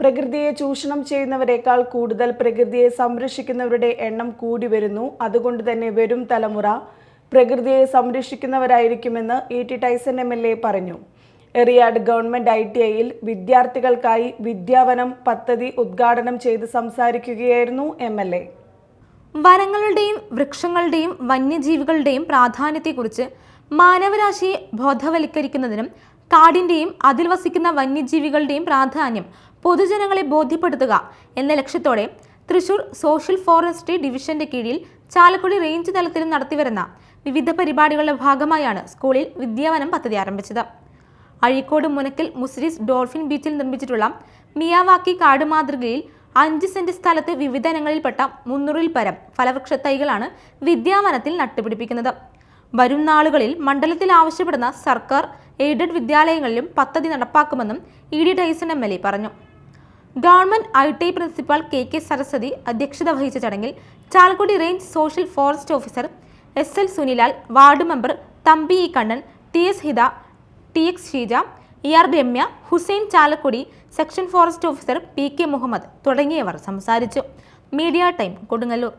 പ്രകൃതിയെ ചൂഷണം ചെയ്യുന്നവരെക്കാൾ കൂടുതൽ പ്രകൃതിയെ സംരക്ഷിക്കുന്നവരുടെ എണ്ണം കൂടി വരുന്നു. അതുകൊണ്ട് തന്നെ വരും തലമുറ പ്രകൃതിയെ സംരക്ഷിക്കുന്നവരായിരിക്കുമെന്ന് E T Tyson M L A പറഞ്ഞു. എറിയാട് ഗവൺമെന്റ് ഐ ടി ഐയിൽ വിദ്യാർത്ഥികൾക്കായി വിദ്യാവനം പദ്ധതി ഉദ്ഘാടനം ചെയ്ത് സംസാരിക്കുകയായിരുന്നു എം എൽ എ. വനങ്ങളുടെയും വൃക്ഷങ്ങളുടെയും വന്യജീവികളുടെയും പ്രാധാന്യത്തെക്കുറിച്ച് മാനവരാശിയെ ബോധവൽക്കരിക്കുന്നതിനും കാടിന്റെയും അതിൽ വസിക്കുന്ന വന്യജീവികളുടെയും പ്രാധാന്യം പൊതുജനങ്ങളെ ബോധ്യപ്പെടുത്തുക എന്ന ലക്ഷ്യത്തോടെ തൃശൂർ സോഷ്യൽ ഫോറസ്ട്രി ഡിവിഷന്റെ കീഴിൽ ചാലക്കുടി റേഞ്ച് തലത്തിൽ നടത്തിവരുന്ന വിവിധ പരിപാടികളുടെ ഭാഗമായാണ് സ്കൂളിൽ വിദ്യാവനം പദ്ധതി ആരംഭിച്ചത്. അഴീക്കോട് മുനക്കൽ മുസ്ലിസ് ഡോൾഫിൻ ബീച്ചിൽ നിർമ്മിച്ചിട്ടുള്ള മിയാവാക്കി കാട് മാതൃകയിൽ അഞ്ച് സെന്റ് സ്ഥലത്ത് വിവിധ ഇനങ്ങളിൽപ്പെട്ട മുന്നൂറിൽ പരം ഫലവൃക്ഷ തൈകളാണ് വിദ്യാവനത്തിൽ നട്ടുപിടിപ്പിക്കുന്നത്. വരും നാളുകളിൽ മണ്ഡലത്തിൽ ആവശ്യപ്പെടുന്ന സർക്കാർ എയ്ഡഡ് വിദ്യാലയങ്ങളിലും പദ്ധതി നടപ്പാക്കുമെന്നും E D Tyson M L A പറഞ്ഞു. Government I T principal K K Saraswathi അധ്യക്ഷത വഹിച്ച ചടങ്ങിൽ Chalakudy range social forest officer S L Sunilal ward member Thampi E Kannan T S Hitha T X Sheeja E R Ramya Hussain Chalakudy section forest officer P K Muhammad തുടങ്ങിയവർ സംസാരിച്ചു. Media time Kodungallur.